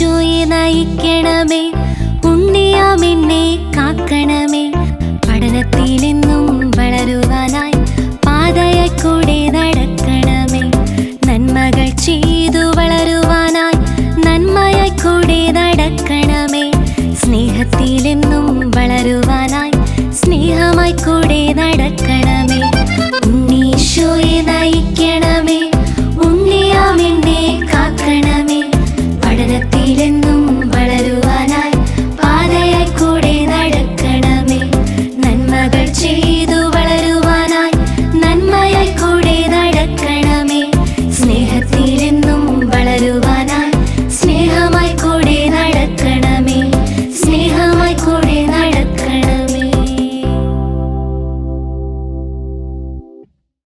ഈശോയെ നയിക്കണമേ. ഉണ്ണിയാം എന്നെ കാക്കണമേ പഠനത്തിലെന്നും വളരുവാനായി പാതയെ നടക്കണമേ. നന്മകൾ ചെയ്തു വളരുവാനായി നന്മയെ കൂടെ നടക്കണമേ സ്നേഹത്തിലെന്നും വളരുവാനായി സ്നേഹമായി കൂടെ നടക്കണം